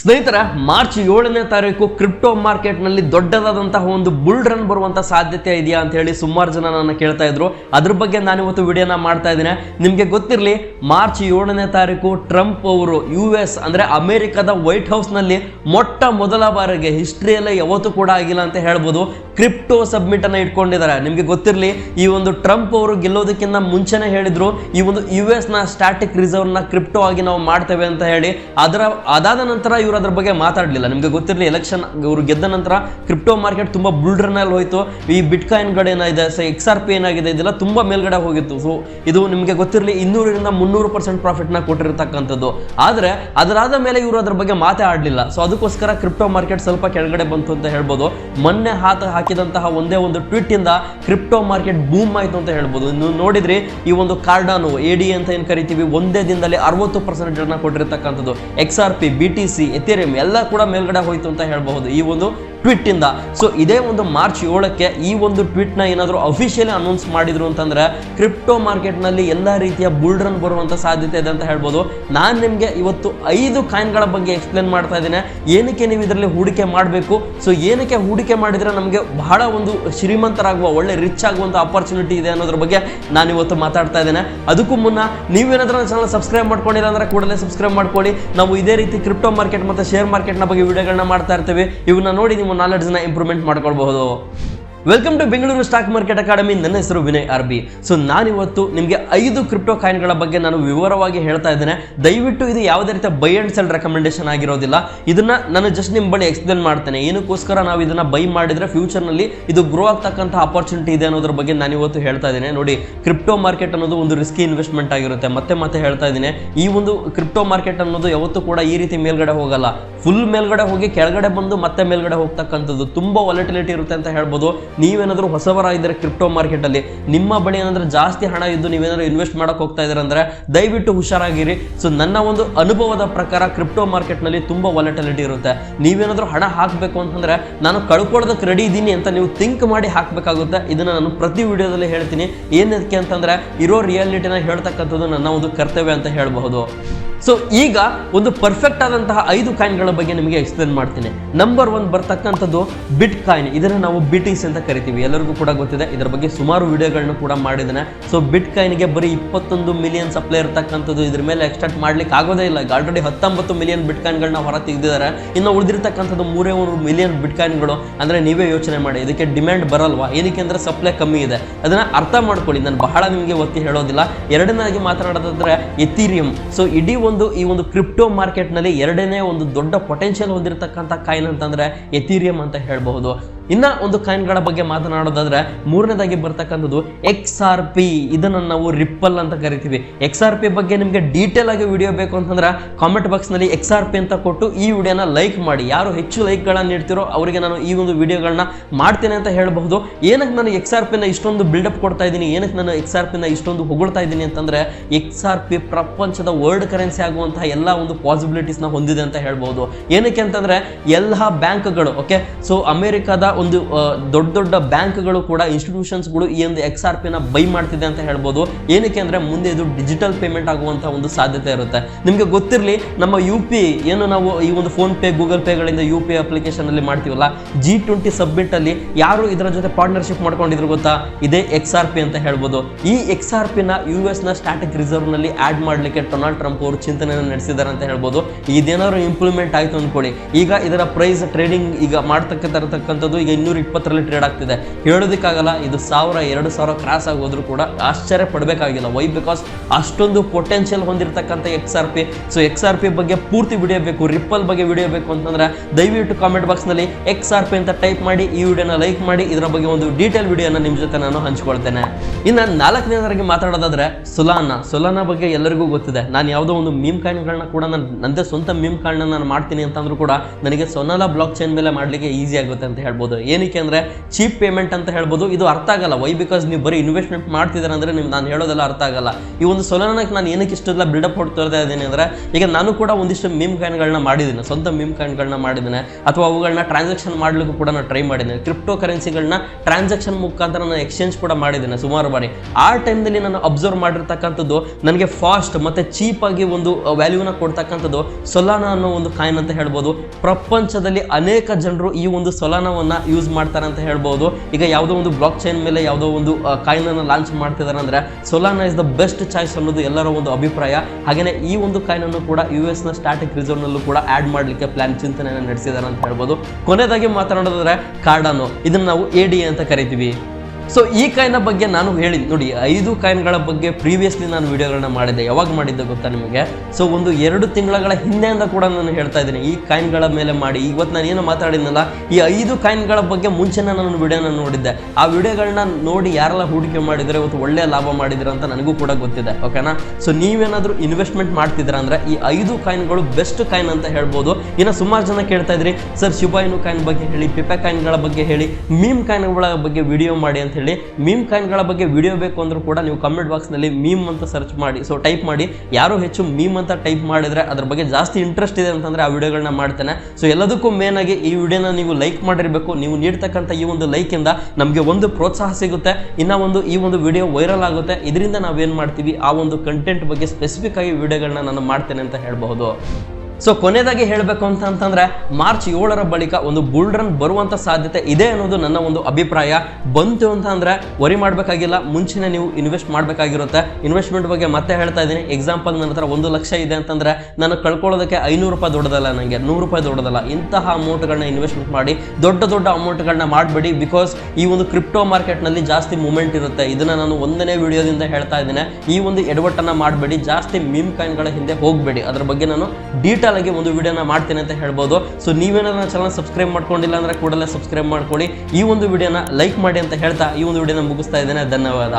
ಸ್ನೇಹಿತರ, ಮಾರ್ಚ್ ಏಳನೇ ತಾರೀಕು ಕ್ರಿಪ್ಟೋ ಮಾರ್ಕೆಟ್ನಲ್ಲಿ ದೊಡ್ಡದಾದಂತಹ ಒಂದು ಬುಲ್ ರನ್ ಬರುವಂತ ಸಾಧ್ಯತೆ ಇದೆಯಾ ಅಂತ ಹೇಳಿ ಸುಮಾರು ಜನ ನನ್ನ ಕೇಳ್ತಾ ಇದ್ರು. ಅದ್ರ ಬಗ್ಗೆ ನಾನು ಇವತ್ತು ವಿಡಿಯೋನ ಮಾಡ್ತಾ ಇದ್ದೀನಿ. ನಿಮಗೆ ಗೊತ್ತಿರಲಿ, ಮಾರ್ಚ್ ಏಳನೇ ತಾರೀಕು ಟ್ರಂಪ್ ಅವರು ಯು ಎಸ್ ಅಂದ್ರೆ ಅಮೆರಿಕದ ವೈಟ್ ಹೌಸ್ನಲ್ಲಿ ಮೊಟ್ಟ ಮೊದಲ ಬಾರಿಗೆ ಹಿಸ್ಟ್ರಿಯಲ್ಲೇ ಯಾವತ್ತೂ ಕೂಡ ಆಗಿಲ್ಲ ಅಂತ ಹೇಳ್ಬೋದು. ಕ್ರಿಪ್ಟೋ ಸಬ್ಮಿಟ್ ಅನ್ನ ಇಟ್ಕೊಂಡಿದ್ದಾರೆ. ನಿಮಗೆ ಗೊತ್ತಿರಲಿ, ಈ ಒಂದು ಟ್ರಂಪ್ ಅವರು ಗೆಲ್ಲೋದಕ್ಕಿಂತ ಮುಂಚೆನೇ ಹೇಳಿದ್ರು, ಈ ಒಂದು ಯು ಎಸ್ನ ಸ್ಟ್ಯಾಟಿಕ್ ರಿಸರ್ವ್ನ ಕ್ರಿಪ್ಟೋ ಆಗಿ ನಾವು ಮಾಡ್ತೇವೆ ಅಂತ ಹೇಳಿ. ಅದರ, ಅದಾದ ನಂತರ ಇವರು ಅದ್ರ ಬಗ್ಗೆ ಮಾತಾಡಲಿಲ್ಲ. ನಿಮಗೆ ಗೊತ್ತಿರಲಿ ಎಲೆಕ್ಷನ್ ಇವರು ಗೆದ್ದ ನಂತರ ಕ್ರಿಪ್ಟೋ ಮಾರ್ಕೆಟ್ ತುಂಬಾ ಬುಲ್ಡ್ರನಲ್ಲಿ ಹೋಯಿತು. ಈ ಬಿಟ್ ಕಾಯಿನ್ಗಳು ಏನಿದೆ ಸೊ ಎಕ್ಸ್ ಆರ್ ಪಿ ಏನಾಗಿದೆ, ಇದೆಲ್ಲ ತುಂಬಾ ಮೇಲ್ಗಡೆ ಹೋಗಿತ್ತು. ಸೊ ಇದು ನಿಮಗೆ ಗೊತ್ತಿರಲಿ ಇನ್ನೂರರಿಂದ ಮುನ್ನೂರು ಪರ್ಸೆಂಟ್ ಪ್ರಾಫಿಟ್ನ ಕೊಟ್ಟಿರ್ತಕ್ಕಂಥದ್ದು. ಆದರೆ, ಅದರಾದ ಮೇಲೆ ಇವರು ಅದ್ರ ಬಗ್ಗೆ ಮಾತೇ ಆಡಲಿಲ್ಲ. ಸೊ ಅದಕ್ಕೋಸ್ಕರ ಕ್ರಿಪ್ಟೋ ಮಾರ್ಕೆಟ್ ಸ್ವಲ್ಪ ಕೆಳಗಡೆ ಬಂತು ಅಂತ ಹೇಳ್ಬೋದು. ಮೊನ್ನೆ ಹಾತ ಹಾಕಿದಂತಹ ಒಂದೇ ಒಂದು ಟ್ವೀಟ್ ಇಂದ ಕ್ರಿಪ್ಟೋ ಮಾರ್ಕೆಟ್ ಬೂಮ್ ಆಯ್ತು ಅಂತ ಹೇಳ್ಬೋದು. ನೀವು ನೋಡಿದ್ರಿ, ಈ ಒಂದು ಕಾರ್ಡಾನು ಎ ಡಿ ಅಂತ ಏನು ಕರಿತೀವಿ, ಒಂದೇ ದಿನದಲ್ಲಿ ಅರವತ್ತು ಪರ್ಸೆಂಟ್ ಕೊಟ್ಟಿರ್ತಕ್ಕಂಥದ್ದು. X R P B T C Ethereum ಎಲ್ಲ ಕೂಡ ಮೇಲ್ಗಡೆ ಹೋಯ್ತು ಅಂತ ಹೇಳಬಹುದು. ಈ ಒಂದು ಟ್ವೀಟ್ ಇಂದ ಸೊ ಇದೇ ಒಂದು ಮಾರ್ಚ್ ಏಳಕ್ಕೆ ಈ ಒಂದು ಟ್ವಿಟ್ನ ಏನಾದರೂ ಅಫಿಷಿಯಲಿ ಅನೌನ್ಸ್ ಮಾಡಿದ್ರು ಅಂತಂದ್ರೆ ಕ್ರಿಪ್ಟೋ ಮಾರ್ಕೆಟ್ನಲ್ಲಿ ಎಲ್ಲಾ ರೀತಿಯ ಬುಲ್ಡ್ರನ್ ರನ್ ಬರುವಂತ ಸಾಧ್ಯತೆ ಇದೆ ಅಂತ ಹೇಳ್ಬೋದು. ನಾನು ನಿಮಗೆ ಇವತ್ತು ಐದು ಕಾಯಿನ್ಗಳ ಬಗ್ಗೆ ಎಕ್ಸ್ಪ್ಲೇನ್ ಮಾಡ್ತಾ ಇದ್ದೇನೆ. ಏನಕ್ಕೆ ನೀವು ಇದರಲ್ಲಿ ಹೂಡಿಕೆ ಮಾಡಬೇಕು? ಸೊ ಏನಕ್ಕೆ ಹೂಡಿಕೆ ಮಾಡಿದ್ರೆ ನಮಗೆ ಬಹಳ ಒಂದು ಶ್ರೀಮಂತರಾಗುವ, ಒಳ್ಳೆ ರಿಚ್ ಆಗುವಂತ ಅಪರ್ಚುನಿಟಿ ಇದೆ ಅನ್ನೋದ್ರ ಬಗ್ಗೆ ನಾನು ಇವತ್ತು ಮಾತಾಡ್ತಾ ಇದ್ದೇನೆ. ಅದಕ್ಕೂ ಮುನ್ನ ನೀವೇನಾದ್ರೂ ಚಾನಲ್ ಸಬ್ಸ್ಕ್ರೈಬ್ ಮಾಡ್ಕೊಂಡಿಲ್ಲ ಅಂದ್ರೆ ಕೂಡಲೇ ಸಬ್ಸ್ಕ್ರೈಬ್ ಮಾಡ್ಕೊಳ್ಳಿ. ನಾವು ಇದೇ ರೀತಿ ಕ್ರಿಪ್ಟೋ ಮಾರ್ಕೆಟ್ ಮತ್ತು ಶೇರ್ ಮಾರ್ಕೆಟ್ನ ಬಗ್ಗೆ ವಿಡಿಯೋಗಳನ್ನ ಮಾಡ್ತಾ ಇರ್ತೀವಿ. ಇವನ್ನ ನೋಡಿ ನಾಲೆಡ್ಜ್ನ ಇಂಪ್ರೂವ್ಮೆಂಟ್ ಮಾಡ್ಕೊಳ್ಬಹುದು. Welcome to Bengaluru stock market academy ನನ್ನ ಹೆಸರು ವಿನಯ್ ಆರ್ ಬಿ. ಸೊ ನಾನಿವತ್ತು ನಿಮಗೆ ಐದು ಕ್ರಿಪ್ಟೋ ಕಾಯಿನ್ಗಳ ಬಗ್ಗೆ ನಾನು ವಿವರವಾಗಿ ಹೇಳ್ತಾ ಇದ್ದೇನೆ. ದಯವಿಟ್ಟು ಇದು ಯಾವುದೇ ರೀತಿಯ ಬೈ ಆ್ಯಂಡ್ ಸೆಲ್ ರೆಕಮೆಂಡೇಶನ್ ಆಗಿರೋದಿಲ್ಲ. ಇದನ್ನ ನಾನು ಜಸ್ಟ್ ನಿಮ್ಮ ಬಳಿ ಎಕ್ಸ್ಪ್ಲೇನ್ ಮಾಡ್ತೇನೆ. ಏನಕ್ಕೋಸ್ಕರ ನಾವು ಇದನ್ನ ಬೈ ಮಾಡಿದ್ರೆ ಫ್ಯೂಚರ್ನಲ್ಲಿ ಇದು ಗ್ರೋ ಆಗ್ತಕ್ಕಂಥ ಅಪರ್ಚುನಿಟಿ ಇದೆ ಅನ್ನೋದ್ರ ಬಗ್ಗೆ ನಾನು ಇವತ್ತು ಹೇಳ್ತಾ ಇದ್ದೇನೆ. ನೋಡಿ ಕ್ರಿಪ್ಟೋ ಮಾರ್ಕೆಟ್ ಅನ್ನೋದು ಒಂದು ರಿಸ್ಕಿ ಇನ್ವೆಸ್ಟ್ಮೆಂಟ್ ಆಗಿರುತ್ತೆ. ಮತ್ತೆ ಮತ್ತೆ ಹೇಳ್ತಾ ಇದ್ದೀನಿ. ಈ ಒಂದು ಕ್ರಿಪ್ಟೋ ಮಾರ್ಕೆಟ್ ಅನ್ನೋದು ಯಾವತ್ತೂ ಕೂಡ ಈ ರೀತಿ ಮೇಲ್ಗಡೆ ಹೋಗಲ್ಲ. ಫುಲ್ ಮೇಲ್ಗಡೆ ಹೋಗಿ ಕೆಳಗಡೆ ಬಂದು ಮತ್ತೆ ಮೇಲ್ಗಡೆ ಹೋಗ್ತಕ್ಕಂಥದ್ದು. ತುಂಬಾ ವಾಲಿಟಿಲಿಟಿ ಇರುತ್ತೆ ಅಂತ ಹೇಳ್ಬೋದು. ನೀವೇನಾದರೂ ಇದ್ದರೆ ಕ್ರಿಪ್ಟೋ ಮಾರ್ಕೆಟಲ್ಲಿ ನಿಮ್ಮ ಬಳಿ ಏನಾದರೂ ಜಾಸ್ತಿ ಹಣ ಇದ್ದು ನೀವೇನಾದರೂ ಇನ್ವೆಸ್ಟ್ ಮಾಡೋಕೆ ಹೋಗ್ತಾ ಇದ್ದೀರ ಅಂದರೆ ದಯವಿಟ್ಟು ಹುಷಾರಾಗಿರಿ. ಸೊ ನನ್ನ ಒಂದು ಅನುಭವದ ಪ್ರಕಾರ ಕ್ರಿಪ್ಟೋ ಮಾರ್ಕೆಟ್ನಲ್ಲಿ ತುಂಬ ವಾಲೆಟಿಲಿಟಿ ಇರುತ್ತೆ. ನೀವೇನಾದರೂ ಹಣ ಹಾಕಬೇಕು ಅಂತಂದರೆ ನಾನು ಕಳ್ಕೊಳ್ಳೋದಕ್ಕೆ ರೆಡಿ ಇದ್ದೀನಿ ಅಂತ ನೀವು ಥಿಂಕ್ ಮಾಡಿ ಹಾಕಬೇಕಾಗುತ್ತೆ. ಇದನ್ನು ನಾನು ಪ್ರತಿ ವಿಡಿಯೋದಲ್ಲಿ ಹೇಳ್ತೀನಿ. ಏನಕ್ಕೆ ಅಂತಂದರೆ, ಇರೋ ರಿಯಾಲಿಟಿನ ಹೇಳ್ತಕ್ಕಂಥದ್ದು ನನ್ನ ಒಂದು ಕರ್ತವ್ಯ ಅಂತ ಹೇಳಬಹುದು. ಸೊ ಈಗ ಒಂದು ಪರ್ಫೆಕ್ಟ್ ಆದಂತಹ ಐದು ಕಾಯಿನ್ಗಳ ಬಗ್ಗೆ ನಿಮಗೆ ಎಕ್ಸ್ಪ್ಲೇನ್ ಮಾಡ್ತೀನಿ. ನಂಬರ್ ಒನ್ ಬರ್ತಕ್ಕಂಥದ್ದು ಬಿಟ್ ಕಾಯಿನ್ ಇದನ್ನು ನಾವು ಬಿಟಿಸ್ ಅಂತ ಕರಿತೀವಿ. ಎಲ್ಲರಿಗೂ ಕೂಡ ಗೊತ್ತಿದೆ. ಇದರ ಬಗ್ಗೆ ಸುಮಾರು ವಿಡಿಯೋಗಳನ್ನು ಕೂಡ ಮಾಡಿದ್ದೇನೆ. ಸೊ ಬಿಟ್ ಕಾಯಿನ್ಗೆ ಬರೀ ಇಪ್ಪತ್ತೊಂದು ಮಿಲಿಯನ್ ಸಪ್ಲೈ ಇರತಕ್ಕಂಥದ್ದು ಇದ್ರ ಮೇಲೆ ಎಕ್ಸ್ಟ್ರಾಕ್ಟ್ ಮಾಡ್ಲಿಕ್ಕೆ ಆಗೋದೇ ಇಲ್ಲ. ಆಲ್ರೆಡಿ ಹತ್ತೊಂಬತ್ತು ಮಿಲಿಯನ್ ಬಿಟ್ ಕಾಯಿನ್ಗಳನ್ನ ಹೊರ ತೆಗೆದಿದ್ದಾರೆ. ಇನ್ನು ಉಳಿದಿರ್ತಕ್ಕಂಥದ್ದು ಮೂರೇ ಮೂರು ಮಿಲಿಯನ್ ಬಿಟ್ ಕಾಯಿನ್ಗಳು ಅಂದರೆ ನೀವೇ ಯೋಚನೆ ಮಾಡಿ. ಇದಕ್ಕೆ ಡಿಮ್ಯಾಂಡ್ ಬರಲ್ವಾ? ಏನಕ್ಕೆ ಅಂದರೆ ಸಪ್ಲೈ ಕಮ್ಮಿ ಇದೆ. ಅದನ್ನು ಅರ್ಥ ಮಾಡ್ಕೊಳ್ಳಿ. ನಾನು ಬಹಳ ನಿಮಗೆ ಒತ್ತಿ ಹೇಳೋದಿಲ್ಲ. ಎರಡನೇದಾಗಿ ಮಾತನಾಡೋದಾದ್ರೆ ಎಥೀರಿಯಂ ಸೊ ಇಡೀ ಈ ಒಂದು ಕ್ರಿಪ್ಟೋ ಮಾರ್ಕೆಟ್ನಲ್ಲಿ ಎರಡನೇ ಒಂದು ದೊಡ್ಡ ಪೊಟೆನ್ಷಿಯಲ್ ಹೊಂದಿರತಕ್ಕಂಥ ಕಾಯಿನ್ ಅಂತಂದ್ರೆ ಎಥೀರಿಯಂ ಅಂತ ಹೇಳಬಹುದು. ಇನ್ನ ಒಂದು ಕಾಯಿನ್ಗಳ ಬಗ್ಗೆ ಮಾತನಾಡೋದಾದ್ರೆ ಮೂರನೇದಾಗಿ ಬರ್ತಕ್ಕಂಥದ್ದು ಎಕ್ಸ್ ಆರ್ ಪಿ ಇದನ್ನ ನಾವು ರಿಪ್ಪಲ್ ಅಂತ ಕರಿತೀವಿ. ಎಕ್ಸ್ ಆರ್ ಪಿ ಬಗ್ಗೆ ನಿಮಗೆ ಡೀಟೇಲ್ ಆಗಿ ವಿಡಿಯೋ ಬೇಕು ಅಂತಂದ್ರೆ ಕಾಮೆಂಟ್ ಬಾಕ್ಸ್ನಲ್ಲಿ ಎಕ್ಸ್ ಆರ್ ಪಿ ಅಂತ ಕೊಟ್ಟು ಈ ವಿಡಿಯೋನ ಲೈಕ್ ಮಾಡಿ. ಯಾರು ಹೆಚ್ಚು ಲೈಕ್ಗಳನ್ನ ನೀಡ್ತಿರೋ ಅವರಿಗೆ ನಾನು ಈ ಒಂದು ವಿಡಿಯೋಗಳನ್ನ ಮಾಡ್ತೇನೆ ಅಂತ ಹೇಳಬಹುದು. ಏನಕ್ಕೆ ನಾನು ಎಕ್ಸ್ ಆರ್ ಪಿನ ಇಷ್ಟೊಂದು ಬಿಲ್ಡಪ್ ಕೊಡ್ತಾ ಇದ್ದೀನಿ? ಏನಕ್ಕೆ ನಾನು ಎಕ್ಸ್ ಆರ್ ಪಿನ ಇಷ್ಟೊಂದು ಹೊಗಳ್ತಾ ಇದ್ದೀನಿ ಅಂತಂದ್ರೆ ಎಕ್ಸ್ ಆರ್ ಪಿ ಪ್ರಪಂಚದ ವರ್ಲ್ಡ್ ಕರೆನ್ಸಿ ಆಗುವಂತಹ ಎಲ್ಲ ಒಂದು ಪಾಸಿಬಿಲಿಟೀಸ್ನ ಹೊಂದಿದೆ ಅಂತ ಹೇಳಬಹುದು. ಏನಕ್ಕೆ ಅಂತಂದ್ರೆ ಎಲ್ಲ ಬ್ಯಾಂಕ್ಗಳು ಓಕೆ ಸೊ ಅಮೆರಿಕದ ಒಂದು ದೊಡ್ಡ ದೊಡ್ಡ ಬ್ಯಾಂಕ್ಗಳು ಕೂಡ, ಇನ್ಸ್ಟಿಟ್ಯೂಷನ್ಸ್ಗಳು ಈ ಒಂದು ಎಕ್ಸ್ ಆರ್ ಪಿನ ಬೈ ಮಾಡ್ತಿದೆ ಅಂತ ಹೇಳ್ಬೋದು. ಏನಕ್ಕೆ ಅಂದರೆ ಮುಂದೆ ಇದು ಡಿಜಿಟಲ್ ಪೇಮೆಂಟ್ ಆಗುವಂಥ ಒಂದು ಸಾಧ್ಯತೆ ಇರುತ್ತೆ. ನಿಮಗೆ ಗೊತ್ತಿರಲಿ, ನಮ್ಮ ಯು ಪಿ, ಏನು ನಾವು ಈ ಒಂದು ಫೋನ್ ಪೇ, ಗೂಗಲ್ ಪೇಗಳಿಂದ ಯು ಪಿ ಅಪ್ಲಿಕೇಶನ್ ಅಲ್ಲಿ ಮಾಡ್ತೀವಲ್ಲ ಜಿ ಟ್ವೆಂಟಿ ಸಬ್ಮಿಟಲ್ಲಿ ಯಾರು ಇದರ ಜೊತೆ ಪಾರ್ಟ್ನರ್ಶಿಪ್ ಮಾಡ್ಕೊಂಡಿದ್ರು ಗೊತ್ತಾ? ಇದೇ ಎಕ್ಸ್ ಆರ್ ಪಿ ಅಂತ ಹೇಳ್ಬೋದು. ಈ ಎಕ್ಸ್ ಆರ್ ಪಿನ ಯು ಎಸ್ನ ಸ್ಟ್ಯಾಟಿಕ್ ರಿಸರ್ವ್ನಲ್ಲಿ ಆ್ಯಡ್ ಮಾಡಲಿಕ್ಕೆ ಡೊನಾಲ್ಡ್ ಟ್ರಂಪ್ ಅವರು ಚಿಂತನೆಯನ್ನು ನಡೆಸಿದ್ದಾರೆ ಅಂತ ಹೇಳ್ಬೋದು. ಇದೇನಾದ್ರು ಇಂಪ್ಲಿಮೆಂಟ್ ಆಯಿತು ಅಂದ್ಕೊಳ್ಳಿ ಈಗ ಇದರ ಪ್ರೈಸ್ ಟ್ರೇಡಿಂಗ್ ಈಗ ಮಾಡ್ತಕ್ಕಂಥದ್ದು ಈಗ ಇನ್ನೂರ ಇಪ್ಪತ್ತರಲ್ಲಿ ಟ್ರೇಡ್ ಆಗ್ತಿದೆ. ಹೇಳೋದಕ್ಕಾಗಲ್ಲ, ಇದು ಸಾವಿರ, ಎರಡು ಸಾವಿರ ಕ್ರಾಸ್ ಆಗೋದ್ರೂ ಕೂಡ ಆಶ್ಚರ್ಯ ಪಡಬೇಕಾಗಿಲ್ಲ. ವೈ ಬಿಕಾಸ್ ಅಷ್ಟೊಂದು ಪೊಟೆನ್ಷಿಯಲ್ ಹೊಂದಿರತಕ್ಕಂಥ X R P so X R P ಬಗ್ಗೆ ಪೂರ್ತಿ ವಿಡಿಯೋ ಬೇಕು ರಿಪ್ಪಲ್ ಬಗ್ಗೆ ವಿಡಿಯೋ ಬೇಕು ಅಂತಂದ್ರೆ ದಯವಿಟ್ಟು ಕಾಮೆಂಟ್ ಬಾಕ್ಸ್ನಲ್ಲಿ ಎಕ್ಸ್ ಆರ್ ಪಿ ಅಂತ ಟೈಪ್ ಮಾಡಿ, ಈ ವಿಡಿಯೋನ ಲೈಕ್ ಮಾಡಿ, ಇದರ ಬಗ್ಗೆ ಒಂದು ಡೀಟೇಲ್ ವಿಡಿಯೋನ ನಿಮ್ಮ ಜೊತೆ ನಾನು ಹಂಚ್ಕೊಳ್ತೇನೆ. ಇನ್ನು ನಾಲ್ಕನೇದಾಗಿ ಮಾತಾಡೋದಾದ್ರೆ ಸುಲಾನ ಸುಲಾನ ಬಗ್ಗೆ ಎಲ್ಲರಿಗೂ ಗೊತ್ತಿದೆ. ನಾನು ಯಾವುದೋ ಒಂದು ಮೀಮ್ ಕಾಯಿನ್ಗಳನ್ನ ಕೂಡ ನಾನು ನನ್ನದೇ ಸ್ವಂತ ಮೀಮ್ ಕಾಯ್ನ ನಾನು ಮಾಡ್ತೀನಿ ಅಂತಂದ್ರೂ ಕೂಡ ನನಗೆ ಸೊನಾಲ ಬ್ಲಾಕ್ ಚೈನ್ ಮೇಲೆ ಮಾಡಲಿಕ್ಕೆ ಈಸಿ ಆಗುತ್ತೆ ಅಂತ ಹೇಳ್ಬೋದು. ಹೇಳ್ಬೋದು. ಏನಕ್ಕೆ ಅಂದರೆ ಚೀಪ್ ಪೇಮೆಂಟ್ ಅಂತ ಹೇಳ್ಬೋದು. ಇದು ಅರ್ಥ ಆಗಲ್ಲ. ವೈ ಬಿಕಾಸ್ ನೀವು ಬರೀ ಇನ್ವೆಸ್ಟ್ಮೆಂಟ್ ಮಾಡ್ತಿದ್ದಾರೆ ಅಂದರೆ ನಿಮ್ಗೆ ನಾನು ಹೇಳೋದೆಲ್ಲ ಅರ್ಥ ಆಗಲ್ಲ. ಈ ಒಂದು ಸೊಲನಕ್ಕೆ ನಾನು ಏನಕ್ಕೆ ಇಷ್ಟೆಲ್ಲ ಬಿಲ್ಡಪ್ ಹೊಡ್ತಾ ಇದ್ದೀನಿ ಅಂದರೆ, ಈಗ ನಾನು ಕೂಡ ಒಂದಿಷ್ಟು ಮೀಮ್ ಕಾಯಿನ್ಗಳನ್ನ ಮಾಡಿದ್ದೀನಿ. ಸ್ವಂತ ಮೀಮ್ ಕಾಯಿನ್ಗಳನ್ನ ಮಾಡಿದ್ದೀನಿ. ಅಥವಾ ಅವುಗಳನ್ನ ಟ್ರಾನ್ಸಾಕ್ಷನ್ ಮಾಡಲಿಕ್ಕೂ ಕೂಡ ನಾನು ಟ್ರೈ ಮಾಡಿದ್ದೀನಿ. ಕ್ರಿಪ್ಟೋ ಕರೆನ್ಸಿಗಳನ್ನ ಟ್ರಾನ್ಸಾಕ್ಷನ್ ಮುಖಾಂತರ ನಾನು ಎಕ್ಸ್ಚೇಂಜ್ ಕೂಡ ಮಾಡಿದ್ದೀನಿ ಸುಮಾರು ಬಾರಿ. ಆ ಟೈಮ್ನಲ್ಲಿ ನಾನು ಅಬ್ಸರ್ವ್ ಮಾಡಿರ್ತಕ್ಕಂಥದ್ದು ನನಗೆ ಫಾಸ್ಟ್ ಮತ್ತು ಚೀಪಾಗಿ ಒಂದು ವ್ಯಾಲ್ಯೂನ ಕೊಡ್ತಕ್ಕಂಥದ್ದು ಸೊಲಾನ ಅನ್ನೋ ಒಂದು ಕಾಯಿನ್ ಅಂತ ಹೇಳ್ಬೋದು. ಪ್ರಪಂಚದಲ್ಲಿ ಅನೇಕ ಜನರು ಈ ಒಂದು ಸೊಲಾನವನ್ನು ಯೂಸ್ ಮಾಡ್ತಾರೆ ಅಂತ ಹೇಳ್ಬೋದು. ಈಗ ಯಾವುದೋ ಒಂದು ಬ್ಲಾಕ್ ಚೈನ್ ಮೇಲೆ ಯಾವುದೋ ಒಂದು ಕಾಯಿನನ್ನು ಲಾಂಚ್ ಮಾಡ್ತಿದ್ದಾರೆ ಅಂದರೆ Solana is the best choice ಅನ್ನೋದು ಎಲ್ಲರ ಒಂದು ಅಭಿಪ್ರಾಯ. ಹಾಗೆಯೇ ಈ ಒಂದು ಕಾಯಿನ್ ಅನ್ನು ಕೂಡ ಯು ಎಸ್ನ ಸ್ಟಾಟಿಕ್ ರಿಸರ್ವ್ನಲ್ಲೂ ಕೂಡ ಆ್ಯಡ್ ಮಾಡಲಿಕ್ಕೆ ಪ್ಲಾನ್ ಚಿಂತನೆಯನ್ನು ನಡೆಸಿದ್ದಾರೆ ಅಂತ ಹೇಳ್ಬೋದು. ಕೊನೆಯದಾಗಿ ಮಾತನಾಡೋದಾದ್ರೆ ಕಾರ್ಡಾನು ಇದನ್ನು ನಾವು ಎ ಡಿ ಅಂತ ಕರಿತೀವಿ. ಸೊ ಈ ಕಾಯಿನ ಬಗ್ಗೆ ನಾನು ಹೇಳಿದ್ದು ನೋಡಿ, ಐದು ಕಾಯಿನ್ಗಳ ಬಗ್ಗೆ ಪ್ರೀವಿಯಸ್ಲಿ ನಾನು ವಿಡಿಯೋಗಳನ್ನ ಮಾಡಿದ್ದೆ. ಯಾವಾಗ ಮಾಡಿದ್ದೆ ಗೊತ್ತಾ ನಿಮಗೆ? ಸೊ ಒಂದು ಎರಡು ತಿಂಗಳ ಹಿಂದೆಯಿಂದ ಕೂಡ ನಾನು ಹೇಳ್ತಾ ಇದ್ದೀನಿ. ಈ ಕಾಯಿನ್ಗಳ ಮೇಲೆ ಮಾಡಿ. ಇವತ್ತು ನಾನು ಏನು ಮಾತಾಡಿದ್ನಲ್ಲ, ಈ ಐದು ಕಾಯಿನ್ಗಳ ಬಗ್ಗೆ ಮುಂಚೆನೇ ನಾನು ವಿಡಿಯೋನ ನೋಡಿದ್ದೆ. ಆ ವಿಡಿಯೋಗಳನ್ನ ನೋಡಿ ಯಾರೆಲ್ಲ ಹೂಡಿಕೆ ಮಾಡಿದರೆ, ಇವತ್ತು ಒಳ್ಳೆಯ ಲಾಭ ಮಾಡಿದ್ರೆ ಅಂತ ನನಗೂ ಕೂಡ ಗೊತ್ತಿದೆ. ಓಕೆನಾ ಸೊ ನೀವೇನಾದರೂ ಇನ್ವೆಸ್ಟ್ಮೆಂಟ್ ಮಾಡ್ತಿದ್ರ ಅಂದರೆ, ಈ ಐದು ಕಾಯಿನ್ಗಳು ಬೆಸ್ಟ್ ಕಾಯಿನ್ ಅಂತ ಹೇಳ್ಬೋದು. ಇನ್ನು ಸುಮಾರು ಜನ ಕೇಳ್ತಾ ಇದ್ರಿ, ಸರ್ ಶಿಬಾಯಿನು ಕಾಯಿನ್ ಬಗ್ಗೆ ಹೇಳಿ, ಪಿಪೆ ಕಾಯಿನ್ಗಳ ಬಗ್ಗೆ ಹೇಳಿ, ಮೀಮ್ ಕಾಯಿನ್ಗಳ ಬಗ್ಗೆ ವಿಡಿಯೋ ಮಾಡಿ ಅಂತ ಹೇಳಿ ಮೀಮ್ ಕಾಯಿನ್ಗಳ ಬಗ್ಗೆ ವಿಡಿಯೋ ಬೇಕು ಅಂದರೂ ಕೂಡ ನೀವು ಕಮೆಂಟ್ ಬಾಕ್ಸ್ನಲ್ಲಿ ಮೀಮ್ ಅಂತ ಸರ್ಚ್ ಮಾಡಿ ಸೊ ಟೈಪ್ ಮಾಡಿ. ಯಾರು ಹೆಚ್ಚು ಮೀಮ್ ಅಂತ ಟೈಪ್ ಮಾಡಿದ್ರೆ ಅದ್ರ ಬಗ್ಗೆ ಜಾಸ್ತಿ ಇಂಟ್ರೆಸ್ಟ್ ಇದೆ ಅಂತಂದ್ರೆ ಆ ವಿಡಿಯೋಗಳನ್ನ ಮಾಡ್ತೇನೆ. ಸೊ ಎಲ್ಲದಕ್ಕೂ ಮೇನ್ ಆಗಿ ಈ ವಿಡಿಯೋನ ನೀವು ಲೈಕ್ ಮಾಡಿರಬೇಕು. ನೀವು ನೀಡ್ತಕ್ಕಂಥ ಈ ಒಂದು ಲೈಕಿಂದ ನಮಗೆ ಒಂದು ಪ್ರೋತ್ಸಾಹ ಸಿಗುತ್ತೆ. ಇನ್ನ ಒಂದು ಈ ಒಂದು ವಿಡಿಯೋ ವೈರಲ್ ಆಗುತ್ತೆ. ಇದರಿಂದ ನಾವೇನು ಮಾಡ್ತೀವಿ? ಆ ಒಂದು ಕಂಟೆಂಟ್ ಬಗ್ಗೆ ಸ್ಪೆಸಿಫಿಕ್ ಆಗಿ ವಿಡಿಯೋಗಳನ್ನ ನಾನು ಮಾಡ್ತೇನೆ ಅಂತ ಹೇಳಬಹುದು. ಸೊ ಕೊನೆಯದಾಗಿ ಹೇಳಬೇಕು ಅಂತ ಅಂತಂದ್ರೆ, ಮಾರ್ಚ್ ಏಳರ ಬಳಿಕ ಒಂದು ಬುಲ್ಡ್ರನ್ ರನ್ ಬರುವಂತ ಸಾಧ್ಯತೆ ಇದೆ ಅನ್ನೋದು ನನ್ನ ಒಂದು ಅಭಿಪ್ರಾಯ. ಬಂತು ಅಂತ ಅಂದ್ರೆ ವರಿ ಮಾಡಬೇಕಾಗಿಲ್ಲ, ಮುಂಚೆನೆ ನೀವು ಇನ್ವೆಸ್ಟ್ ಮಾಡಬೇಕಾಗಿರುತ್ತೆ. ಇನ್ವೆಸ್ಟ್ಮೆಂಟ್ ಬಗ್ಗೆ ಮತ್ತೆ ಹೇಳ್ತಾ ಇದ್ದೀನಿ. ಎಕ್ಸಾಂಪಲ್ ನನ್ನ ಹತ್ರ ಒಂದು ಲಕ್ಷ ಇದೆ ಅಂತಂದ್ರೆ, ನಾನು ಕಳ್ಕೊಳ್ಳೋದಕ್ಕೆ ಐನೂರು ರೂಪಾಯಿ ದೊಡ್ಡದಲ್ಲ ನನಗೆ ನೂರು ರೂಪಾಯಿ ದೊಡ್ಡದಲ್ಲ. ಇಂತಹ ಅಮೌಂಟ್ಗಳನ್ನ ಇನ್ವೆಸ್ಟ್ಮೆಂಟ್ ಮಾಡಿ, ದೊಡ್ಡ ದೊಡ್ಡ ಅಮೌಂಟ್ಗಳನ್ನ ಮಾಡಬೇಡಿ ಬಿಕಾಸ್ ಈ ಒಂದು ಕ್ರಿಪ್ಟೋ ಮಾರ್ಕೆಟ್ನಲ್ಲಿ ಜಾಸ್ತಿ ಮೂಮೆಂಟ್ ಇರುತ್ತೆ. ಇದನ್ನ ನಾನು ಒಂದನೇ ವಿಡಿಯೋದಿಂದ ಹೇಳ್ತಾ ಇದ್ದೀನಿ. ಈ ಒಂದು ಎಡವಟ್ಟನ್ನ ಮಾಡಬೇಡಿ, ಜಾಸ್ತಿ ಮೀಮ್ ಕಾಯಿನ್ಗಳ ಹಿಂದೆ ಹೋಗಬೇಡಿ. ಅದ್ರ ಬಗ್ಗೆ ನಾನು ಡೀಟೇಲ್ ಆಗಿ ಒಂದು ವಿಡಿಯೋನ ಮಾಡ್ತೀನಿ ಅಂತ ಹೇಳ್ಬೋದು. ಸೊ ನೀವೇನಾದ್ರೂ ನನ್ನ ಚಾನಲ್ ಸಬ್ಸ್ಕ್ರೈಬ್ ಮಾಡ್ಕೊಂಡಿಲ್ಲ ಅಂದ್ರೆ ಕೂಡಲೇ ಸಬ್ಸ್ಕ್ರೈಬ್ ಮಾಡ್ಕೊಳ್ಳಿ ಈ ಒಂದು ವಿಡಿಯೋನ ಲೈಕ್ ಮಾಡಿ ಅಂತ ಹೇಳ್ತಾ ಈ ಒಂದು ವಿಡಿಯೋನ ಮುಗಿಸ್ತಾ ಇದ್ದೇನೆ. ಧನ್ಯವಾದ.